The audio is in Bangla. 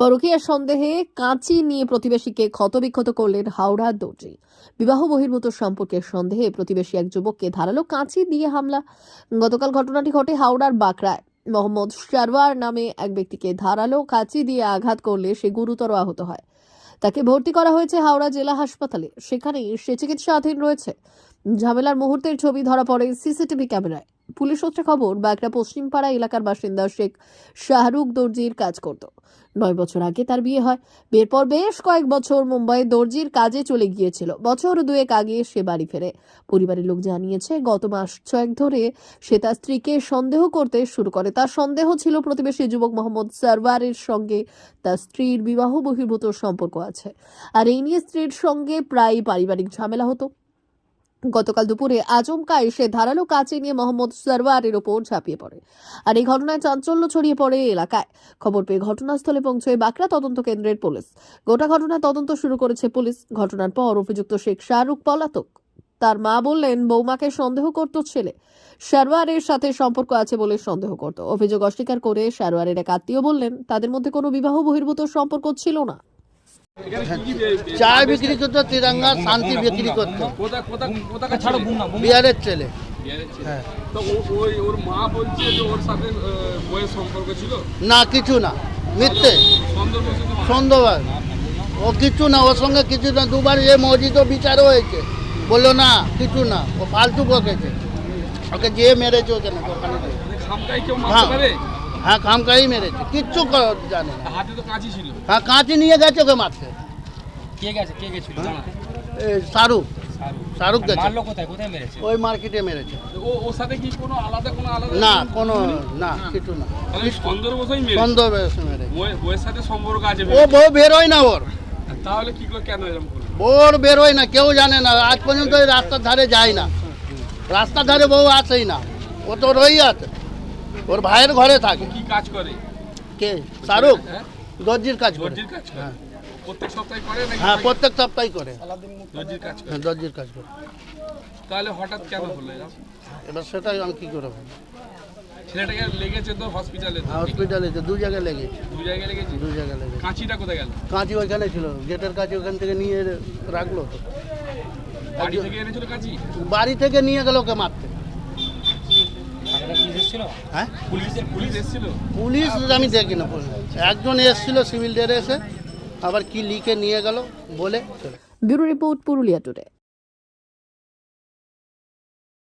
পরকীয়ার সন্দেহে কাঁচি নিয়ে প্রতিবেশীকে ক্ষতবিক্ষত করলেন হাওড়ার দর্জি। বিবাহ বহির্ভূত সম্পর্কের সন্দেহে প্রতিবেশী এক যুবককে ধারালো কাঁচি দিয়ে হামলা। গতকাল ঘটনাটি ঘটে হাওড়ার বাঁকড়ায়। মোহাম্মদ শারওয়ার নামে এক ব্যক্তিকে ধারালো কাঁচি দিয়ে আঘাত করলে সে গুরুতর আহত হয়। তাকে ভর্তি করা হয়েছে হাওড়া জেলা হাসপাতালে। সেখানেই সে চিকিৎসাধীন রয়েছে। ঝামেলার মুহূর্তের ছবি ধরা পড়ে সিসিটিভি ক্যামেরায়। পুলিশ সূত্রে খবর, বাঁকড়া পশ্চিমপাড়া এলাকার বাসিন্দা শেখ শাহরুখ দর্জির কাজ করত। নয় বছর আগে তার বিয়ে হয়। বিয়ের পর বেশ কয়েক বছর মুম্বাই দর্জির কাজে চলে গিয়েছিল। বছর দুয়েক আগে সে বাড়ি ফেরে। পরিবারের লোক জানিয়েছে, গত মাস ছয়েক ধরে সে তার স্ত্রীকে সন্দেহ করতে শুরু করে। তার সন্দেহ ছিল প্রতিবেশী যুবক মোহাম্মদ সারওয়ারের সঙ্গে তার স্ত্রীর বিবাহ বহির্ভূত সম্পর্ক আছে। আর এই নিয়ে স্ত্রীর সঙ্গে প্রায় পারিবারিক ঝামেলা হতো। গতকাল দুপুরে আচমকা এসে ধারালো কাঁচি নিয়ে মোহাম্মদ সারওয়ারের ওপর ঝাঁপিয়ে পড়ে। আর এই ঘটনায় চাঞ্চল্য ছড়িয়ে পড়ে এলাকায়। খবর পেয়ে ঘটনাস্থলে পৌঁছয় বাঁকড়া তদন্ত কেন্দ্রের পুলিশ। গোটা ঘটনায় তদন্ত শুরু করেছে পুলিশ। ঘটনার পর অভিযুক্ত শেখ শাহরুখ পলাতক। তার মা বললেন, বৌমাকে সন্দেহ করত ছেলে। সারওয়ারের সাথে সম্পর্ক আছে বলে সন্দেহ করত। অভিযোগ অস্বীকার করে সারওয়ারের এক আত্মীয় বললেন, তাদের মধ্যে কোনো বিবাহ বহির্ভূত সম্পর্ক ছিল না। চায় বিক্রি করতো তিরঙ্গা শান্তি বিক্রি করতো বিহারের ছেলে। হ্যাঁ। না কিছু না। মিথ্যে। সন্দেহবাদ ও কিছু না ওর সঙ্গে কিছু না। দুবার এ মসজিদ বিচারও হয়েছে। বলল না কিছু না। ও ফালতু বকেছে। ওকে যে মেরেছে ওখানে। মানে হ্যাঁ। হ্যাঁ খামকাই মেরেছে। কিচ্ছু জানে না। হাতে তো কাঁচি ছিল। হ্যাঁ কাঁচি নিয়ে গেছে ওকে মারতে। কে গেছে কে গেছিল জানা? এ, শাহরুখ। শাহরুখ। গেছে। মারলো কোথায়? কোথায় মেরেছে? ওই মার্কেটে মেরেছে। ও ওর সাথে কি কোনো আলাদা কোনো আলাদা না কোনো না কিছু না। তাহলে সন্দেহ বসেই মেরে সন্দেহ বেশি মেরেছে। বই- বইয়ের সাথে সম্পর্ক আছে ও বউ বেরোয় না ওর। তাহলে কি করে কেন এরকম করল? ওর বেরোয় না কেউ জানে না। আজ পর্যন্ত এই রাস্তার ধারে যায় না। রাস্তার ধারে বউ আসেই না। ও তো রই আছে। ওর ভাইয়ের ঘরে থাকে। কি কাজ করে? কে? শাহরুখ? হ্যাঁ? দর্জির কাজ করে। দর্জির কাজ করে? হ্যাঁ। প্রত্যেক সপ্তাহে করে হ্যাঁ প্রত্যেক সপ্তাহে করে। দর্জির কাজ করে? হ্যাঁ দর্জির কাজ করে। তাহলে হঠাৎ কেন হলো এবার সেটাই আমি কি করে বলব ছেলেটাকে লেগেছে তো হসপিটালে হসপিটালে দু জায়গায় লেগেছে। দু জায়গায় লেগেছে? দু জায়গায় লেগেছে। কাঁচিটা কোথায় গেল? কাঁচি ওইখানে ছিল। গেটের কাছে ওখান থেকে নিয়ে রাখল। বাড়ি থেকে এনেছিল কাঁচি? বাড়ি থেকে নিয়ে গেল ওকে মারতে। হ্যাঁ? পুলিশ পুলিশ আমি দেখি না একজন এসেছিল সিভিল ড্রেসে আবার কি লিখে নিয়ে গেল বলে ব্যুরো রিপোর্ট পুরুলিয়া টুডে।